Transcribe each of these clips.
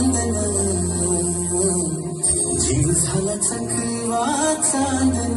मातीचं नांदन जीव झाला चकवा चांदन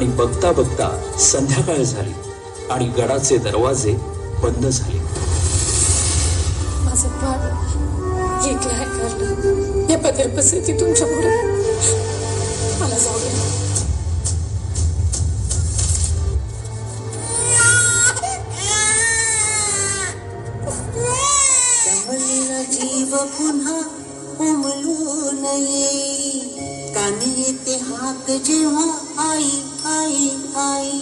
आणि बघता बघता संध्याकाळ झाली आणि गडाचे दरवाजे बंद झाले. माझं बाळ एकलं आहे करलं? पदर तुमच्यापुढे कानी येते हात जेव्हा आई आई आई.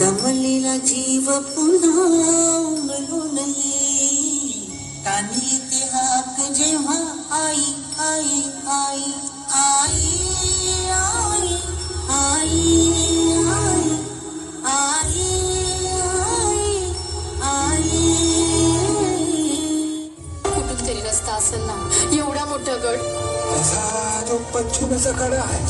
दमलेला जीव पुन्हा उमलून येई कानी येते हात जेव्हा आई आई आई आई. आई आई आई. एवढा मोठा गड. जो पश्चिमेचा कडा आहे.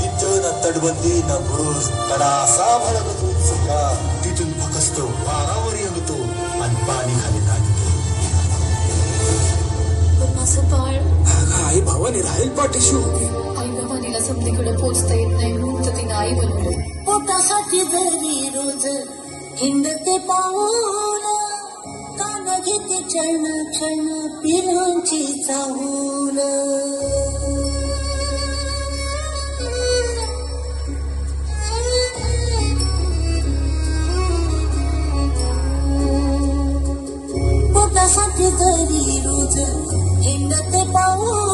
तिथं ना तटबंदी ना बुरुज कडा असा भडकत का तिथून फकस्त वारावर येतो आणि पाणी खाली पण माझं बाळ. आई भावाने राहील पाठीशी होती आई बाबानीला समधीकडे पोचता येत नाही म्हणून तर तिने आई बनवलं. पोटासाठी जरी रोज हिंडते कान क्षण क्षण पिरांची चाहूल पोटासाठी जरी रोज हिंडते पाऊल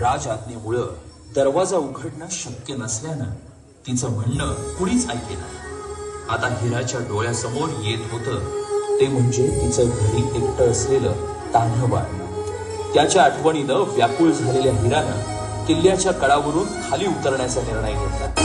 राज आज्ञेमुळं दरवाजा उघडणं शक्य नसल्यानं तिचं म्हणणं कुणीच ऐके आता हिराच्या डोळ्यासमोर येत होतं ते म्हणजे तिचं घरी एकटं असलेलं तान्ह त्याच्या आठवणीनं व्याकुळ झालेल्या हिरानं किल्ल्याच्या कडावरून खाली उतरण्याचा निर्णय घेतला